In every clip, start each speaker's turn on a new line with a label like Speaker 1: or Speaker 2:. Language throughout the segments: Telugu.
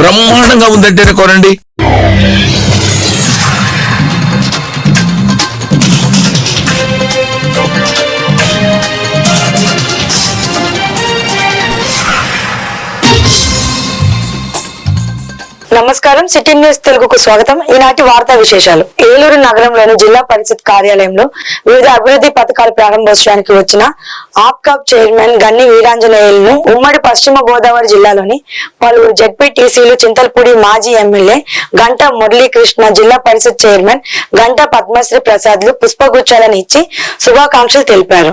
Speaker 1: బ్రహ్మాండంగా ఉందంటేనే కొనండి.
Speaker 2: నమస్కారం. సిటీ న్యూస్ తెలుగుకు స్వాగతం. ఈనాటి వార్తా విశేషాలు. ఏలూరు నగరంలోని జిల్లా పరిషత్ కార్యాలయంలో వివిధ అభివృద్ధి పథకాల ప్రారంభోత్సవానికి వచ్చిన ఆప్కాప్ చైర్మన్ గన్ని వీరాంజనేయులను ఉమ్మడి పశ్చిమ గోదావరి జిల్లాలోని పలువురు జడ్పీటీసీలు చింతల్పూడి మాజీ ఎమ్మెల్యే గంటా మురళీకృష్ణ జిల్లా పరిషత్ చైర్మన్ గంటా పద్మశ్రీ ప్రసాద్లు పుష్పగుచ్చాలను ఇచ్చి శుభాకాంక్షలు తెలిపారు.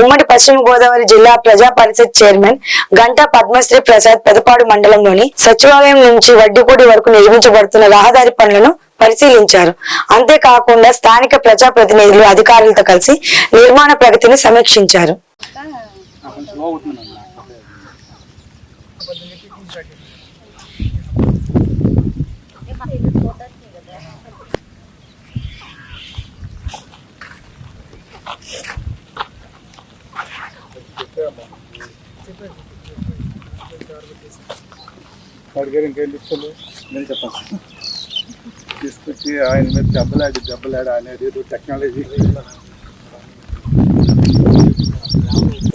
Speaker 2: ఉమ్మడి పశ్చిమ గోదావరి జిల్లా ప్రజా పరిషత్ చైర్మన్ గంటా పద్మశ్రీ ప్రసాద్ పెదపాడు మండలంలోని సచివాలయం నుంచి వడ్డీపూడి వరకు నిర్మించబడుతున్న రహదారి పనులను పరిశీలించారు. అంతేకాకుండా స్థానిక ప్రజాప్రతినిధులు అధికారులతో కలిసి నిర్మాణ ప్రగతిని సమీక్షించారు.
Speaker 3: అడిగారు ఇంకేం చెప్తాను నేను చెప్పాను తీసుకొచ్చి ఆయన మీద దెబ్బలాడి దెబ్బలాడి అనేది ఏదో టెక్నాలజీ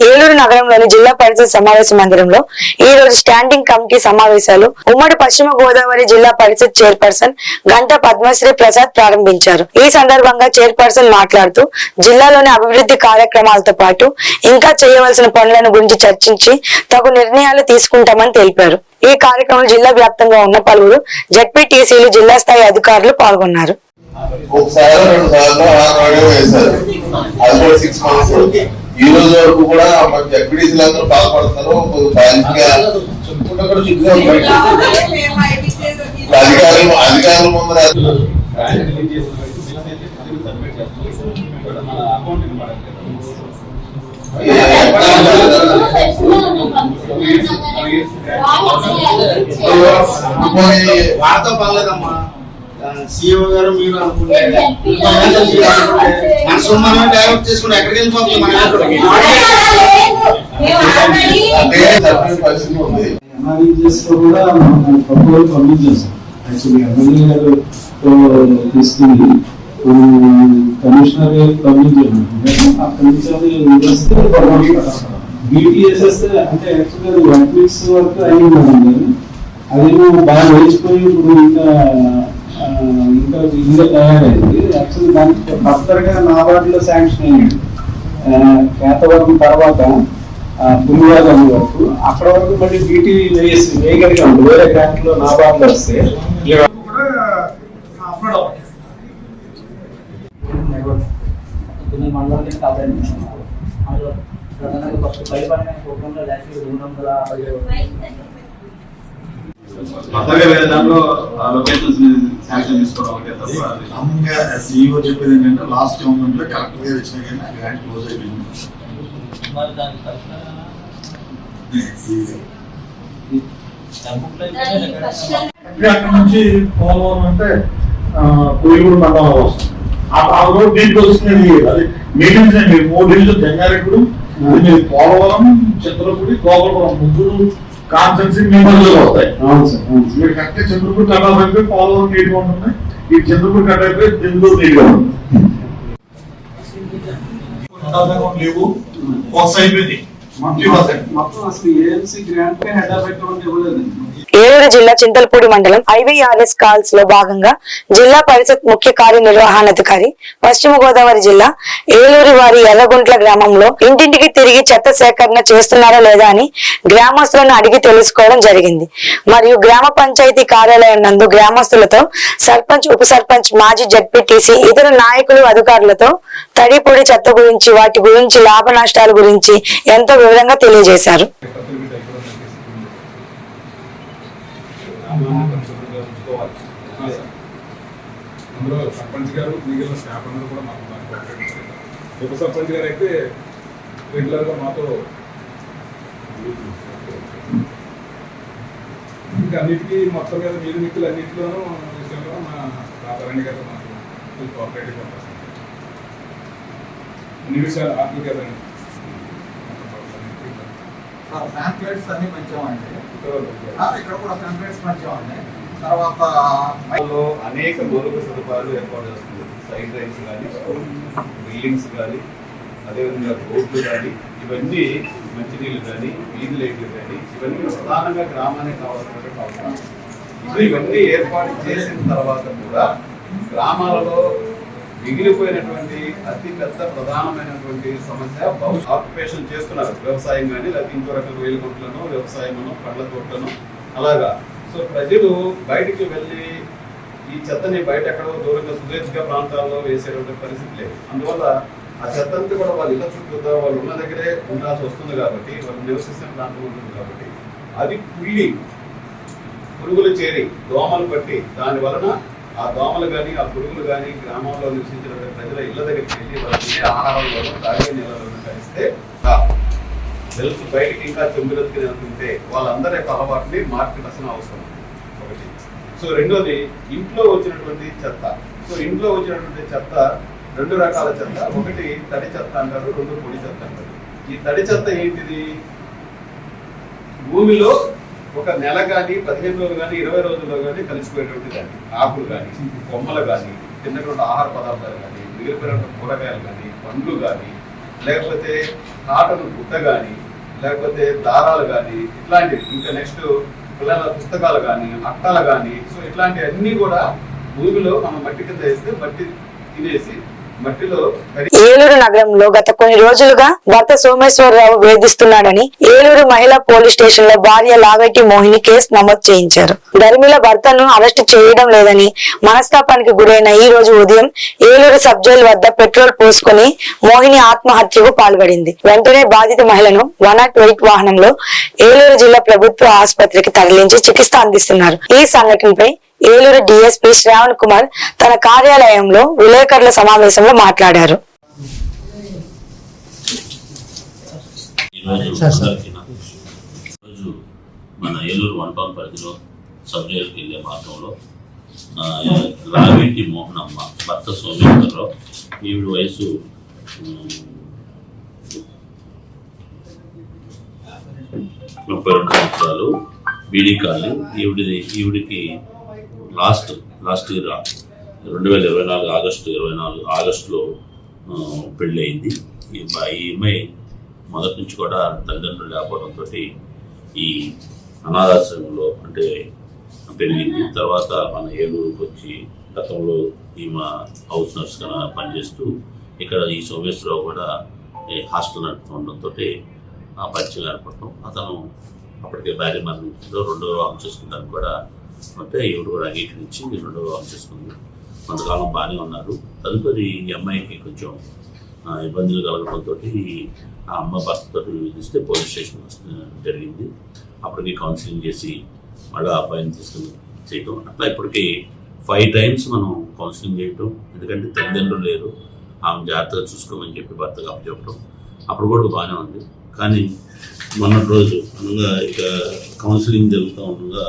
Speaker 2: ఏలూరు నగరంలోని జిల్లా పరిషత్ సమావేశ మందిరంలో ఈ రోజు స్టాండింగ్ కమిటీ సమావేశాలు. ఉమ్మడి పశ్చిమ గోదావరి జిల్లా పరిషత్ చైర్పర్సన్ గంట పద్మశ్రీ ప్రసాద్ ప్రారంభించారు. ఈ సందర్భంగా చైర్పర్సన్ మాట్లాడుతూ జిల్లాలోని అభివృద్ధి కార్యక్రమాలతో పాటు ఇంకా చేయవలసిన పనులను గురించి చర్చించి తగు నిర్ణయాలు తీసుకుంటామని తెలిపారు. ఈ కార్యక్రమంలో జిల్లా వ్యాప్తంగా ఉన్న పలువురు జడ్పీటీసీలు జిల్లా స్థాయి అధికారులు పాల్గొన్నారు.
Speaker 4: ఈ రోజు వరకు కూడా మన జడ్పీటీసీలు అందరూ బాధపడుతున్నారు అధికారులు అధికారుల ముందర అకౌంట్
Speaker 5: వార్త పర్లేదమ్మా సీఓ గారు మీరు అనుకుంటే మన సొమ్మని డైవర్ట్ చేసుకుని ఎక్కడికి వెళ్ళిపోతుంది మన?
Speaker 4: ఉంది
Speaker 3: కూడా ప్రపోజల్ సబ్మిట్ యాక్చువల్లీ ఎమ్మెల్యే గారు తీసుకుని కమిషనర్ గారు సబ్మిట్ అక్కడి నుంచి అది వస్తే
Speaker 5: బీటీఎస్ఎస్ అంటే యాక్చువల్గా వన్ వీక్స్ వరకు అయింది అది అదేమో బాగా వేసిపోయి ఇప్పుడు ఇంకా ఇంకా ఇంకా తయారైంది. యాక్చువల్ దానికి ఫర్దర్గా వాటిలో శాంక్షన్ అయ్యింది. కేతవరం తర్వాత పులివాదం వరకు. అక్కడ వరకు మళ్ళీ బీటీ వేసి వేయగలిగాం. వేరే గ్రాంట్లో నాబార్డులో వస్తే.
Speaker 3: కొత్తగా వేరే దాంట్లో లొకేషన్స్ శాంక్షన్ తీసుకోవడం ఒకటే తప్ప
Speaker 6: సీఈఓ చెప్పేది ఏంటంటే లాస్ట్ గవర్నమెంట్లో కరెక్ట్గా వచ్చినా కానీ ఆ గ్రాంట్ క్లోజ్ అయిపోయింది.
Speaker 3: అక్కడ నుంచి పోలవరం అంటే కోయిగూడు మండలం వస్తుంది. ఆ రోడ్ దీంట్లో వస్తుంది అది మెయింటెనెన్స్ అండి మూడు డివిజన్ జంగారెడ్డి పోలవరం చంద్రపూడి గోపాలపురం ముగ్గురు కాన్సెన్సీ మెంబర్లు వస్తాయి. మీరు కరెక్ట్ చంద్రపూడి కట్ ఆఫ్ అయిపోయి పోలవరం నీట్గా ఉంటుంది. ఈ చంద్రపూడి కట్ అయిపోయి దిందూరు నీట్గా ఉంటుంది. లేవు. బాక్స్ అయిపోయింది మంచి పర్సెంట్
Speaker 5: మొత్తం అసలు AMC grant head of account ఇవ్వలేదండి
Speaker 2: ఏలూరు జిల్లా చింతలపూడి మండలం ఐవీఆర్ఎస్ కాల్స్లో భాగంగా జిల్లా పరిషత్ ముఖ్య కార్యనిర్వహణాధికారి పశ్చిమ గోదావరి జిల్లా ఏలూరు వారి ఎర్రగుంట్ల గ్రామంలో ఇంటింటికి తిరిగి చెత్త సేకరణ చేస్తున్నారా లేదా అని గ్రామస్తులను అడిగి తెలుసుకోవడం జరిగింది. మరియు గ్రామ పంచాయతీ కార్యాలయం నందు గ్రామస్తులతో సర్పంచ్ ఉప సర్పంచ్ మాజీ జడ్పీటీసీ ఇతర నాయకులు అధికారులతో తడిపొడి చెత్త గురించి వాటి గురించి లాభ నష్టాల గురించి ఎంతో వివరంగా తెలియజేశారు.
Speaker 7: అందులో సర్పంచ్ గారు మిగిలిన స్టాఫ్ అందరూ కూడా మాకు ఉప సర్పంచ్ గారు అయితే రెగ్యులర్గా మాతో ఇంకా అన్నిటికీ మొత్తం మీద మీరు మిక్కులు అన్నింటిలోనూ విషయంలో మా రాధారాణి గారు మాకు కోఆపరేటివ్ అన్ని విషయాలు ఆత్మ కదండి
Speaker 6: ప్యాంప్లెట్స్ అన్ని ఆ, ఇక్కడ కూడా ప్యాంప్లెట్స్ మంచిగా ఉన్నాయి. తర్వాత
Speaker 3: అనేక మౌలిక సదుపాయాలు ఏర్పాటు చేస్తుంది. సైడ్ రైన్స్ కానీ బిల్డింగ్స్ కానీ అదేవిధంగా రోడ్లు కానీ ఇవన్నీ మంచినీళ్ళు కానీ వీధి లైట్లు కానీ ఇవన్నీ ప్రధానంగా గ్రామానికి కావాల్సినటువంటి అవసరం. ఇప్పుడు ఇవన్నీ ఏర్పాటు చేసిన తర్వాత కూడా గ్రామాలలో మిగిలిపోయినటువంటి అతి పెద్ద ప్రధానమైనటువంటి సమస్య భవిష్యత్ ఆక్యుపేషన్ చేస్తున్నారు. వ్యవసాయం కానీ లేకపోతే ఇంకో రకాల వేలు గుంట్లను వ్యవసాయమును పండ్ల తోటలను అలాగా. సో ప్రజలు బయటికి వెళ్ళి ఈ చెత్తని బయట ఎక్కడో దూరంగా సుదీర్ఘ ప్రాంతాల్లో వేసేటువంటి పరిస్థితి లేదు. అందువల్ల ఆ చెత్త అంతా కూడా వాళ్ళ ఇళ్ళ చుట్టూ వాళ్ళు ఉన్న దగ్గరే ఉండాల్సి వస్తుంది కాబట్టి వాళ్ళు నివసిస్తున్న ప్రాంతం ఉంటుంది కాబట్టి అది కుళ్ళి పురుగులు చేరి దోమలు పట్టి దాని వలన ఆ దోమలు కానీ ఆ పురుగులు కానీ గ్రామంలో నివసించిన ప్రజల ఇళ్ళ దగ్గరికి వెళ్ళి వాళ్ళకి తినే ఆహారంలో తాగే నీళ్ళలో కలిస్తే హెల్త్ బయటికి ఇంకా చెంబులెత్తుకుని వెళ్తుంటే వాళ్ళందరి యొక్క అలవాటుని మార్చవలసిన అవసరం. ఒకటి. సో రెండోది ఇంట్లో వచ్చినటువంటి చెత్త. సో ఇంట్లో వచ్చినటువంటి చెత్త రెండు రకాల చెత్త. ఒకటి తడి చెత్త అంటారు రెండు పొడి చెత్త అంటారు. ఈ తడి చెత్త ఏంటిది? భూమిలో ఒక నెల కానీ పదిహేను రోజులు కానీ ఇరవై రోజుల్లో కానీ కలిసిపోయేటువంటి దాన్ని. ఆకులు కానీ కొమ్మలు కానీ తిన్నటువంటి ఆహార పదార్థాలు కానీ మిగిలిపోయినటువంటి కూరగాయలు కానీ పండ్లు కానీ లేకపోతే కాటన్ గుట్ట కానీ లేకపోతే దారాలు కానీ ఇట్లాంటివి. ఇంకా నెక్స్ట్ పిల్లల పుస్తకాలు కానీ అట్టలు కానీ సో ఇట్లాంటివన్నీ కూడా భూమిలో మనం మట్టి కింద వేస్తే మట్టి తినేసి
Speaker 2: ఏలూరు నగరంలో గత కొన్ని రోజులుగా భర్త సోమేశ్వరరావు వేధిస్తున్నాడని ఏలూరు మహిళా పోలీస్ స్టేషన్లో భార్య లాగటి మోహిని కేసు నమోదు చేయించారు. ధర్మిల భర్తను అరెస్ట్ చేయడం లేదని మనస్తాపానికి గురైన ఈ రోజు ఉదయం ఏలూరు సబ్ వద్ద పెట్రోల్ పోసుకుని మోహిని ఆత్మహత్యకు పాల్పడింది. వెంటనే బాధిత మహిళను వన్ నాట్ ఎయిట్ వాహనంలో ఏలూరు జిల్లా ప్రభుత్వ ఆసుపత్రికి తరలించి చికిత్స అందిస్తున్నారు. ఈ సంఘటనపై ఏలూరు డిఎస్పీ శ్రావణ్ కుమార్ తన కార్యాలయంలో విలేకరుల సమావేశంలో మాట్లాడారు.
Speaker 8: మన ఏలూరు వన్ టౌన్ పరిధిలో సబ్ జైలుకి వెళ్ళే మార్గంలో ఆ, రావేటి మోహనమ్మ భర్త సోమేశ్వరరావు ఈవిడ వయసు ముప్పై రెండు సంవత్సరాలు బీడీకాలు ఈవిడిది ఈవిడికి లాస్ట్ లాస్ట్ ఇయర్ రెండు వేల ఇరవై నాలుగు ఆగస్టు ఇరవై నాలుగు ఆగస్టులో పెళ్ళి అయింది ఈ అమ్మాయి మొదటి నుంచి కూడా తల్లిదండ్రులు లేకపోవడంతో ఈ అనాథాశ్రమంలో అంటే పెరిగింది. తర్వాత మన ఏలూరుకి వచ్చి గతంలో ఈమె హౌస్ నర్స్గా పనిచేస్తూ ఇక్కడ ఈ సోమేశ్వరరావు కూడా హాస్టల్ నడుపుతుండటంతో ఆ పరిచయం ఏర్పడటం. అతను అప్పటికే భార్య మరణించిందో రెండో వివాహం చేసుకుంటానికి కూడా అంటే ఈవిడ కూడా అంగీకరించి రెండో వివాహం చేసుకుంది కొంతకాలం బాగానే ఉన్నారు. తదుపరి ఈ అమ్మాయికి కొంచెం ఇబ్బందులు కలగడంతో ఆ అమ్మ భర్తతో విధిస్తే పోలీస్ స్టేషన్ జరిగింది. అప్పటికి కౌన్సిలింగ్ చేసి మళ్ళీ అబ్బాయిని తీసుకుని చేయటం. అట్లా ఇప్పటికి ఫైవ్ టైమ్స్ మనం కౌన్సిలింగ్ చేయటం. ఎందుకంటే తల్లిదండ్రులు లేరు. ఆమె జాగ్రత్తగా చూసుకోమని చెప్పి భర్తకు అప్పచెప్పడం అప్పుడు కూడా బాగానే ఉంది. కానీ మొన్నటి రోజు అనగా ఇక కౌన్సిలింగ్ జరుగుతూ ఉండగా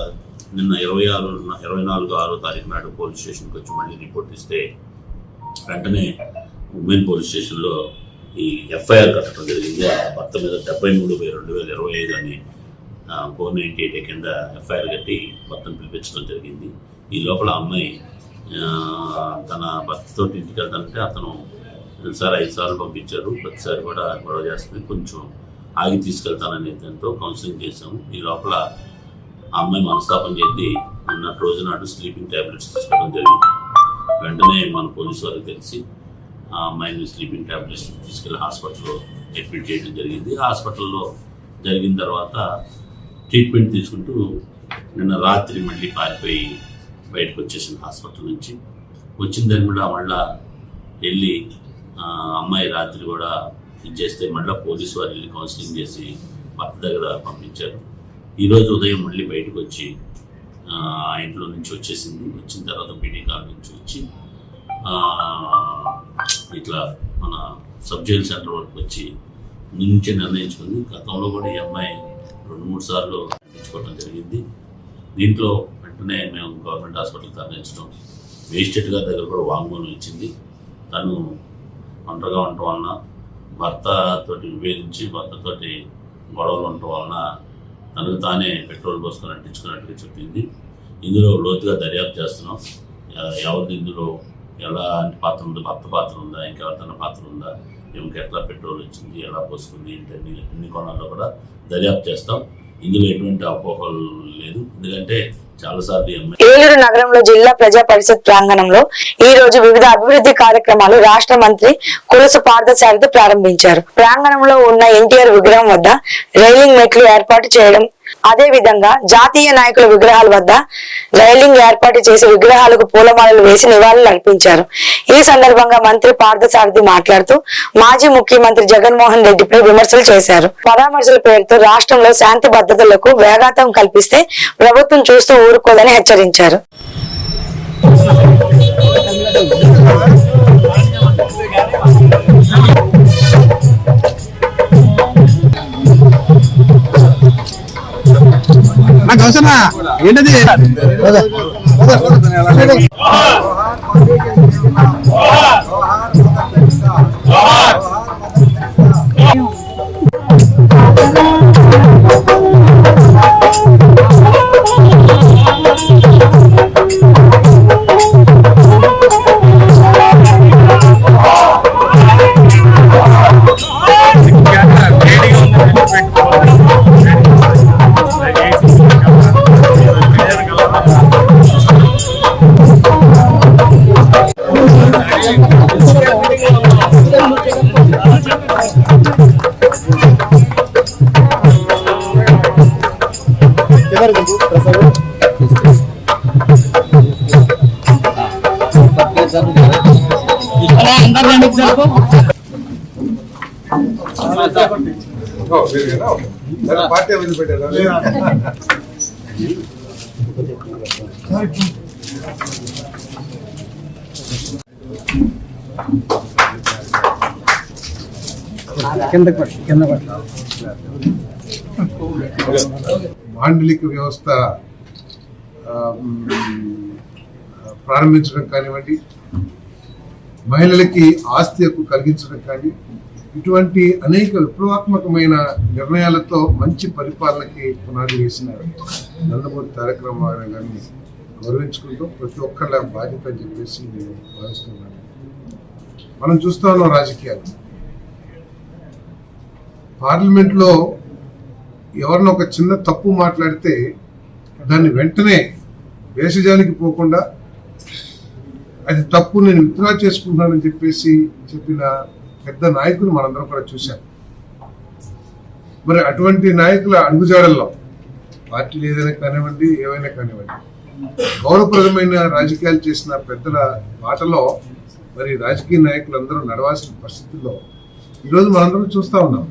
Speaker 8: నిన్న ఇరవై ఆరు ఇరవై నాలుగు ఆరో తారీఖు నాడు పోలీస్ స్టేషన్కి వచ్చి మళ్ళీ రిపోర్ట్ ఇస్తే వెంటనే ఉమెన్ పోలీస్ స్టేషన్లో ఈ ఎఫ్ఐఆర్ కట్టడం జరిగింది. ఆ భర్త మీద డెబ్బై మూడు బై రెండు వేల ఇరవై ఐదు అని ఫోర్ నైంటీ ఎయిట్ కింద ఎఫ్ఐఆర్ కట్టి భర్తను పిలిపించడం జరిగింది. ఈ లోపల అమ్మాయి తన భర్తతో ఇంటికి వెళ్తానంటే అతను సార్ ఐదు సార్లు పంపించారు ప్రతిసారి కూడా గొడవ చేస్తుంది కొంచెం ఆగి తీసుకెళ్తాననే దాంతో కౌన్సిలింగ్ చేశాము. ఈ లోపల ఆ అమ్మాయి మనస్తాపం చేసి నిన్న రోజు నాడు స్లీపింగ్ ట్యాబ్లెట్స్ తీసుకోవడం జరిగింది. వెంటనే మన పోలీసు వారికి తెలిసి ఆ అమ్మాయిని స్లీపింగ్ ట్యాబ్లెట్స్ తీసుకెళ్ళి హాస్పిటల్లో అడ్మిట్ చేయడం జరిగింది. హాస్పిటల్లో జరిగిన తర్వాత ట్రీట్మెంట్ తీసుకుంటూ నిన్న రాత్రి మళ్ళీ పారిపోయి బయటకు వచ్చేసింది హాస్పిటల్ నుంచి. వచ్చిన దాని కూడా మళ్ళా వెళ్ళి అమ్మాయి రాత్రి కూడా ఇది చేస్తే మళ్ళీ పోలీసు వారు వెళ్ళి కౌన్సిలింగ్ చేసి భర్త దగ్గర పంపించారు. ఈరోజు ఉదయం మళ్ళీ బయటకు వచ్చి ఆ ఇంట్లో నుంచి వచ్చేసింది. వచ్చిన తర్వాత బీడీ కార్ నుంచి వచ్చి ఇట్లా మన సబ్ జైల్ సెంటర్ వరకు వచ్చి నుంచి నిర్ణయించుకుంది గతంలో కూడా ఈ అమ్మాయి రెండు మూడు సార్లు నటించుకోవడం జరిగింది. దీంట్లో వెంటనే మేము గవర్నమెంట్ హాస్పిటల్ తరలించడం మేజిస్ట్రేట్ గారి దగ్గర కూడా వాంగ్మూలం ఇచ్చింది. తను ఒంటరిగా ఉండటం వలన భర్తతోటి విభేదించి భర్తతోటి గొడవలు ఉండటం వలన తనకు తానే పెట్రోల్ పోసుకొని అంటించుకున్నట్టుగా చెప్పింది. ఇందులో లోతుగా దర్యాప్తు చేస్తున్నాం. ఎవరిది ఇందులో ఎలాంటి పాత్ర ఉందో? భర్త పాత్ర ఉందా? ఇంకెవరిదైనా పాత్ర ఉందా? ఈమెకి ఎట్లా పెట్రోల్ వచ్చింది ఎలా పోసుకుంది? ఏంటని అన్ని కోణాల్లో కూడా దర్యాప్తు చేస్తాం. ఇందులో ఎటువంటి అపోహలు లేదు. ఎందుకంటే
Speaker 2: ఏలూరు నగరంలో జిల్లా ప్రజా పరిషత్ ప్రాంగణంలో ఈ రోజు వివిధ అభివృద్ధి కార్యక్రమాలు రాష్ట్ర మంత్రి కొలుసు పార్థసారథి ప్రారంభించారు. ప్రాంగణంలో ఉన్న ఎన్టీఆర్ విగ్రహం వద్ద రైలింగ్ మెట్లు ఏర్పాటు చేయడం అదే విధంగా జాతీయ నాయకుల విగ్రహాల వద్ద రైలింగ్ ఏర్పాటు చేసి విగ్రహాలకు పూలమాలలు వేసి నివాళులు అర్పించారు. ఈ సందర్భంగా మంత్రి పార్థసారథి మాట్లాడుతూ మాజీ ముఖ్యమంత్రి జగన్మోహన్ రెడ్డిపై విమర్శలు చేశారు. పరామర్శల పేరుతో రాష్ట్రంలో శాంతి భద్రతలకు వేగాతం కల్పిస్తే ప్రభుత్వం చూస్తూ ఊరుకోదని హెచ్చరించారు.
Speaker 7: யோசனா என்னது? కదా? పార్టీ
Speaker 9: కిందకి కింద
Speaker 6: మాండలిక వ్యవస్థ ప్రారంభించడం కానివ్వండి మహిళలకి ఆస్తి హక్కు కలిగించడం కానీ ఇటువంటి అనేక విప్లవాత్మకమైన నిర్ణయాలతో మంచి పరిపాలనకి పునాది వేసినారు. నందమూరి తారక రామారావు గారిని గౌరవించుకుంటూ ప్రతి ఒక్కళ్ళ బాధ్యత అని చెప్పేసి నేను భావిస్తున్నాను. మనం చూస్తా ఉన్నాం రాజకీయాలు. పార్లమెంట్లో ఎవరినో ఒక చిన్న తప్పు మాట్లాడితే దాన్ని వెంటనే వేషజానికి పోకుండా అది తప్పు నేను విత్డ్రా చేసుకుంటున్నానని చెప్పేసి చెప్పిన పెద్ద నాయకులు మనందరం కూడా చూశాం. మరి అటువంటి నాయకుల అడుగుజాడల్లో పార్టీలు ఏదైనా కానివ్వండి ఏవైనా కానివ్వండి గౌరవప్రదమైన రాజకీయాలు చేసిన పెద్దల బాటలో మరి రాజకీయ నాయకులందరూ నడవాల్సిన పరిస్థితుల్లో ఈరోజు మనందరం చూస్తా ఉన్నాం.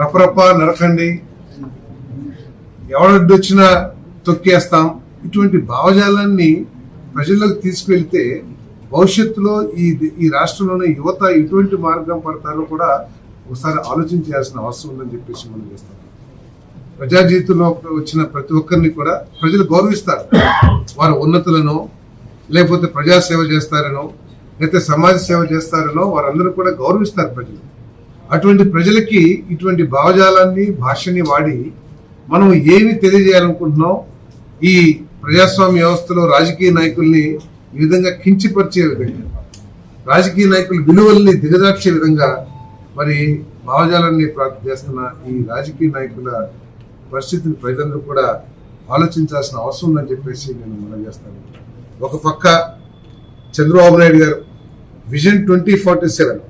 Speaker 6: రపరప నరకండి ఎవడొడ్డొచ్చినా తొక్కేస్తాం ఇటువంటి భావజాలాన్ని ప్రజల్లోకి తీసుకువెళ్తే భవిష్యత్తులో ఈ ఈ రాష్ట్రంలోని యువత ఎటువంటి మార్గం పడతారో కూడా ఒకసారి ఆలోచించాల్సిన అవసరం ఉందని చెప్పేసి మనం చేస్తాం. ప్రజా జీవితంలో వచ్చిన ప్రతి ఒక్కరిని కూడా ప్రజలు గౌరవిస్తారు. వారు ఉన్నతులను లేకపోతే ప్రజాసేవ చేస్తారనో లేకపోతే సమాజ సేవ చేస్తారనో వారందరూ కూడా గౌరవిస్తారు ప్రజలు. అటువంటి ప్రజలకి ఇటువంటి భావజాలాన్ని భాషని వాడి మనం ఏమి తెలియజేయాలనుకుంటున్నాం? ఈ ప్రజాస్వామ్య వ్యవస్థలో రాజకీయ నాయకుల్ని ఈ విధంగా కించిపరిచే విధంగా రాజకీయ నాయకుల విలువల్ని దిగజార్చే విధంగా మరి భావజాలాన్ని ప్రాప్తి చేస్తున్న ఈ రాజకీయ నాయకుల పరిస్థితిని ప్రజలందరూ కూడా ఆలోచించాల్సిన అవసరం ఉందని చెప్పేసి నేను మనం చేస్తాను. ఒక పక్క చంద్రబాబు నాయుడు గారు విజన్ ట్వంటీ ఫార్టీ సెవెన్.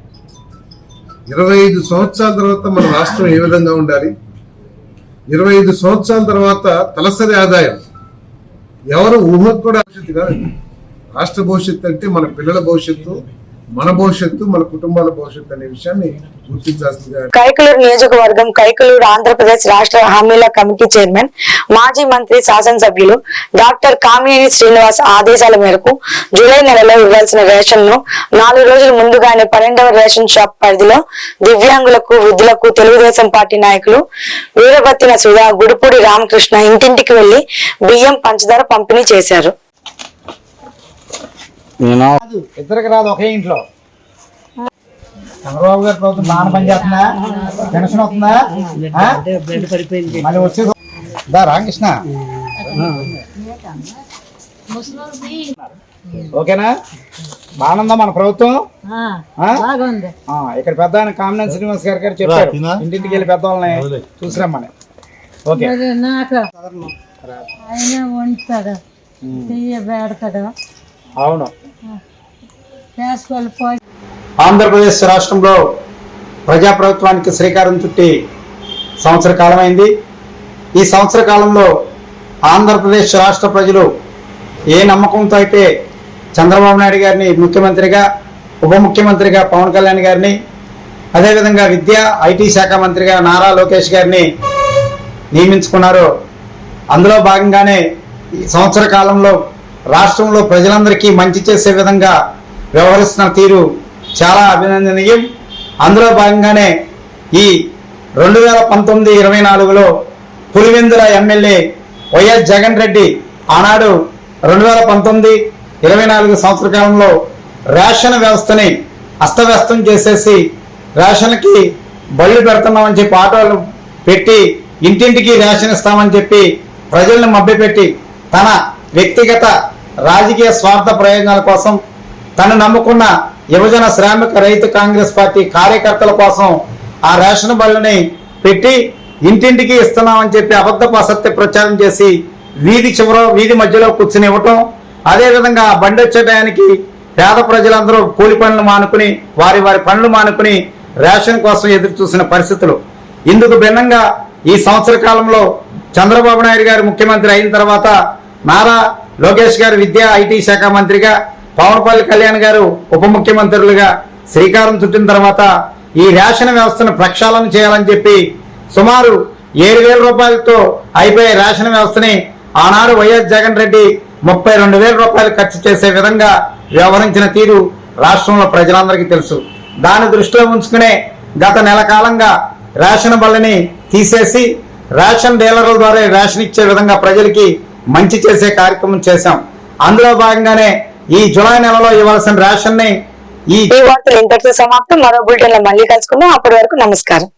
Speaker 6: ఇరవై ఐదు సంవత్సరాల తర్వాత మన రాష్ట్రం ఏ విధంగా ఉండాలి? ఇరవై ఐదు సంవత్సరాల తర్వాత తలసరి ఆదాయం ఎవరు ఊహకు కూడా కాదు రాష్ట్ర భవిష్యత్తు అంటే మన పిల్లల భవిష్యత్తు మన భవిష్యత్తు మన కుటుంబాల భవిష్యత్తు అనే విషయాన్ని గుర్తించాల్సిందిగా
Speaker 2: కైకలూరు నియోజకవర్గం కైకలూరు ఆంధ్రప్రదేశ్ రాష్ట్ర హామీల కమిటీ చైర్మన్ మాజీ మంత్రి శాసనసభ్యులు డాక్టర్ కామినేని శ్రీనివాస్ ఆదేశాల మేరకు జూలై నెలలో ఇవ్వాల్సిన రేషన్ను నాలుగు రోజుల ముందుగానే పన్నెండవ రేషన్ షాప్ పరిధిలో దివ్యాంగులకు వృద్ధులకు తెలుగుదేశం పార్టీ నాయకులు వీరభత్తిన సుధా గుడిపూడి రామకృష్ణ ఇంటింటికి వెళ్ళి బియ్యం పంచదార పంపిణీ చేశారు.
Speaker 10: రాదు. ఇద్దరికి రాదు ఒకే ఇంట్లో. చంద్రబాబు గారి ప్రభుత్వం బాగా పని చేస్తుందా? పెన్షన్ వస్తుందా? మళ్ళీ వచ్చేది దా రామకృష్ణ. ఓకేనా? బాగుందా మన ప్రభుత్వం? ఆ? ఆ, ఇక్కడ పెద్ద ఆయన కామినేని శ్రీనివాస్ గారు గారు చెప్పారు. ఇంటింటికి వెళ్ళి పెద్ద వాళ్ళని చూసిరమ్మని. ఓకే.
Speaker 11: నాకు ఆయన వండుతాడు. తీయ పెడతాడు
Speaker 10: అవును. ఆంధ్రప్రదేశ్ రాష్ట్రంలో ప్రజాప్రభుత్వానికి శ్రీకారం చుట్టి సంవత్సర కాలమైంది. ఈ సంవత్సర కాలంలో ఆంధ్రప్రదేశ్ రాష్ట్ర ప్రజలు ఏ నమ్మకంతో అయితే చంద్రబాబు నాయుడు గారిని ముఖ్యమంత్రిగా ఉప ముఖ్యమంత్రిగా పవన్ కళ్యాణ్ గారిని అదేవిధంగా విద్యా ఐటీ శాఖ మంత్రిగా నారా లోకేష్ గారిని నియమించుకున్నారు అందులో భాగంగానే ఈ సంవత్సర కాలంలో రాష్ట్రంలో ప్రజలందరికీ మంచి చేసే విధంగా వ్యవహరిస్తున్న తీరు చాలా అభినందనీయం. అందులో భాగంగానే ఈ రెండు వేల పంతొమ్మిది ఇరవై నాలుగులో పులివెందుల ఎమ్మెల్యే వైఎస్ జగన్ రెడ్డి ఆనాడు రెండు వేల పంతొమ్మిది ఇరవై నాలుగు సంవత్సర కాలంలో రేషన్ వ్యవస్థని అస్తవ్యస్తం చేసేసి రేషన్కి బళ్ళు పెడుతున్నామని చెప్పి ఆటోలు పెట్టి ఇంటింటికి రేషన్ ఇస్తామని చెప్పి ప్రజలను మభ్యపెట్టి తన వ్యక్తిగత రాజకీయ స్వార్థ ప్రయోజనాల కోసం తను నమ్ముకున్న యువజన శ్రామిక రైతు కాంగ్రెస్ పార్టీ కార్యకర్తల కోసం ఆ రేషన్ బళ్ళని పెట్టి ఇంటింటికి ఇస్తున్నామని చెప్పి అబద్ధపు అసత్య ప్రచారం చేసి వీధి చివర వీధి మధ్యలో కూర్చుని ఇవ్వటం అదేవిధంగా బండి వచ్చే టయానికి పేద ప్రజలందరూ కూలి పనులు మానుకుని వారి వారి పనులు మానుకుని రేషన్ కోసం ఎదురు చూసిన పరిస్థితులు. ఇందుకు భిన్నంగా ఈ సంవత్సర కాలంలో చంద్రబాబు నాయుడు గారు ముఖ్యమంత్రి అయిన తర్వాత నారా లోకేష్ గారు విద్యా ఐటీ శాఖ మంత్రిగా పవన్పల్లి కళ్యాణ్ గారు ఉప ముఖ్యమంత్రులుగా శ్రీకారం చుట్టిన తర్వాత ఈ రేషన్ వ్యవస్థను ప్రక్షాళన చేయాలని చెప్పి సుమారు ఏడు వేల రూపాయలతో అయిపోయే రేషన్ వ్యవస్థని ఆనాడు వైఎస్ జగన్ రెడ్డి ముప్పై రెండు వేల రూపాయలు ఖర్చు చేసే విధంగా వ్యవహరించిన తీరు రాష్ట్రంలో ప్రజలందరికీ తెలుసు. దాన్ని దృష్టిలో ఉంచుకునే గత నెల కాలంగా రేషన్ బళ్ళని తీసేసి రేషన్ డీలర్ల ద్వారా రేషన్ ఇచ్చే విధంగా ప్రజలకి మంచి చేసే కార్యక్రమం చేశాం. అందులో భాగంగానే ఈ జులై నెలలో ఇవ్వాల్సిన రేషన్ని ఈ
Speaker 2: ఈ వార్తలు ఇంతటితో సమాప్తం. మరో బులెటిన్లో మళ్ళీ కలుసుకుందాం. అప్పటి వరకు నమస్కారం.